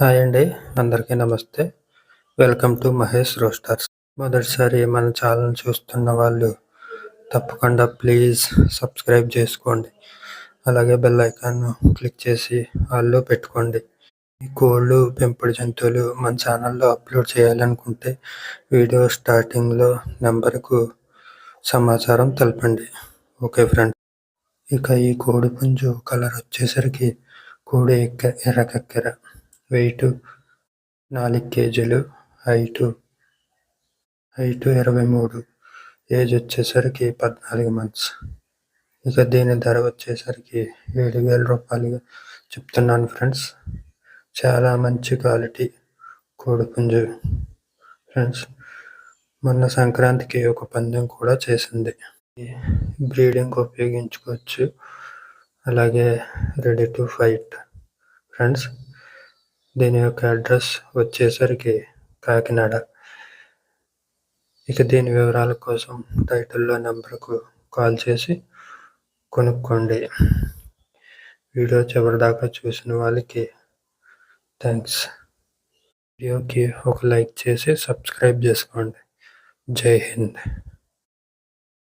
Hi అండి. అందరికీ నమస్తే. Welcome to Mahesh roasters. మొదటిసారి మన ఛానల్ చూస్తున్న వాళ్ళు తప్పకుండా ప్లీజ్ సబ్స్క్రైబ్ చేసుకోండి. అలాగే బెల్ ఐకాన్ క్లిక్ చేసి వాళ్ళు పెట్టుకోండి. ఈ కోళ్ళు పెంపుడు జంతువులు మన ఛానల్లో అప్లోడ్ చేయాలనుకుంటే వీడియో స్టార్టింగ్లో నెంబర్కు సమాచారం తెలపండి. ఓకే ఫ్రెండ్ ఇక ఈ కోడి పుంజు కలర్ వచ్చేసరికి కోడి ఎక్క ఎర్రకెక్కెర. వెయిట్ నాలుగు కేజీలు హైటు హైటు ఇరవై మూడు. ఏజ్ వచ్చేసరికి పద్నాలుగు మంత్స్. ఇక దీని ధర వచ్చేసరికి ఏడు వేల రూపాయలుగా చెప్తున్నాను ఫ్రెండ్స్. చాలా మంచి క్వాలిటీ కోడిపుంజు ఫ్రెండ్స్. మొన్న సంక్రాంతికి ఒక పందెం కూడా చేసింది. బ్రీడింగ్ ఉపయోగించుకోవచ్చు. అలాగే రెడీ టు ఫైట్ ఫ్రెండ్స్. దీని యొక్క అడ్రస్ వచ్చేసరికి కాకినాడ. ఇక దీని వివరాల కోసం టైటిల్లో నెంబర్కు కాల్ చేసి కొనుక్కోండి. వీడియో చివరిదాకా చూసిన వాళ్ళకి థ్యాంక్స్ వీడియోకి ఒక లైక్ చేసి సబ్స్క్రైబ్ చేసుకోండి. జై హింద్.